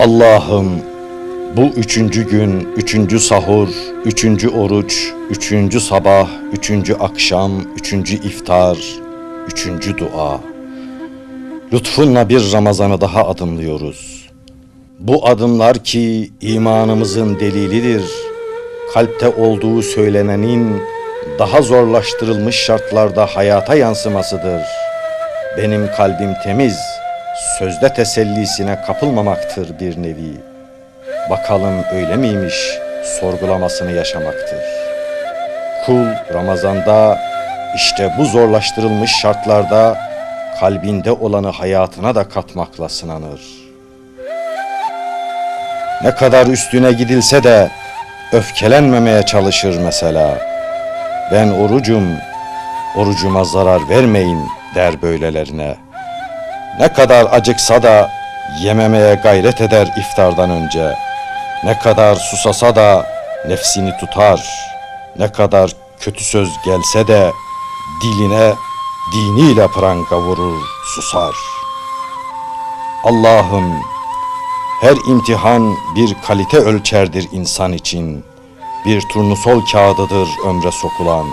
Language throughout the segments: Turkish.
Allah'ım bu üçüncü gün, üçüncü sahur, üçüncü oruç, üçüncü sabah, üçüncü akşam, üçüncü iftar, üçüncü dua. Lütfunla bir Ramazan'ı daha adımlıyoruz. Bu adımlar ki imanımızın delilidir. Kalpte olduğu söylenenin daha zorlaştırılmış şartlarda hayata yansımasıdır. Benim kalbim temiz, sözde tesellisine kapılmamaktır bir nevi. Bakalım öyle miymiş sorgulamasını yaşamaktır. Kul Ramazan'da işte bu zorlaştırılmış şartlarda kalbinde olanı hayatına da katmakla sınanır. Ne kadar üstüne gidilse de öfkelenmemeye çalışır mesela. Ben orucum, orucuma zarar vermeyin der böylelerine. Ne kadar acıksa da yememeye gayret eder iftardan önce. Ne kadar susasa da nefsini tutar. Ne kadar kötü söz gelse de diline diniyle pranga vurur, susar. Allah'ım her imtihan bir kalite ölçerdir insan için. Bir turnusol kağıdıdır ömre sokulan.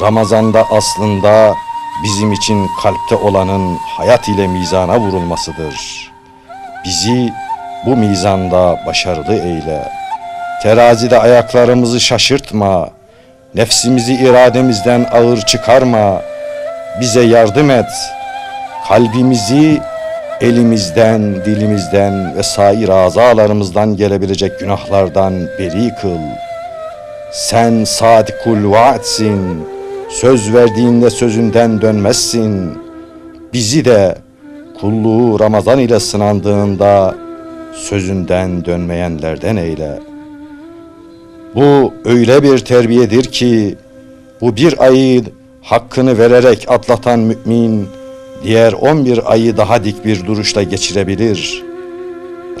Ramazanda aslında bizim için kalpte olanın hayat ile mizana vurulmasıdır. Bizi bu mizanda başarılı eyle. Terazide ayaklarımızı şaşırtma. Nefsimizi irademizden ağır çıkarma. Bize yardım et. Kalbimizi elimizden, dilimizden ve sair azalarımızdan gelebilecek günahlardan beri kıl. Sen sadikul vaatsin. Söz verdiğinde sözünden dönmezsin. Bizi de kulluğu Ramazan ile sınandığında sözünden dönmeyenlerden eyle. Bu öyle bir terbiyedir ki bu bir ayı hakkını vererek atlatan mümin diğer on bir ayı daha dik bir duruşla geçirebilir.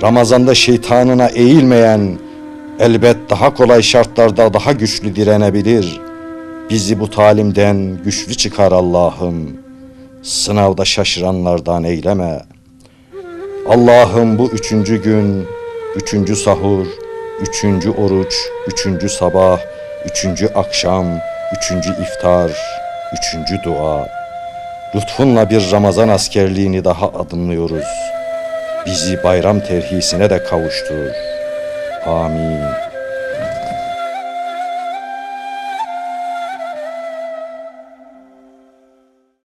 Ramazanda şeytanına eğilmeyen elbet daha kolay şartlarda daha güçlü direnebilir. Bizi bu talimden güçlü çıkar Allah'ım. Sınavda şaşıranlardan eyleme. Allah'ım bu üçüncü gün, üçüncü sahur, üçüncü oruç, üçüncü sabah, üçüncü akşam, üçüncü iftar, üçüncü dua. Lütfunla bir Ramazan askerliğini daha adımlıyoruz. Bizi bayram terhisine de kavuştur. Amin.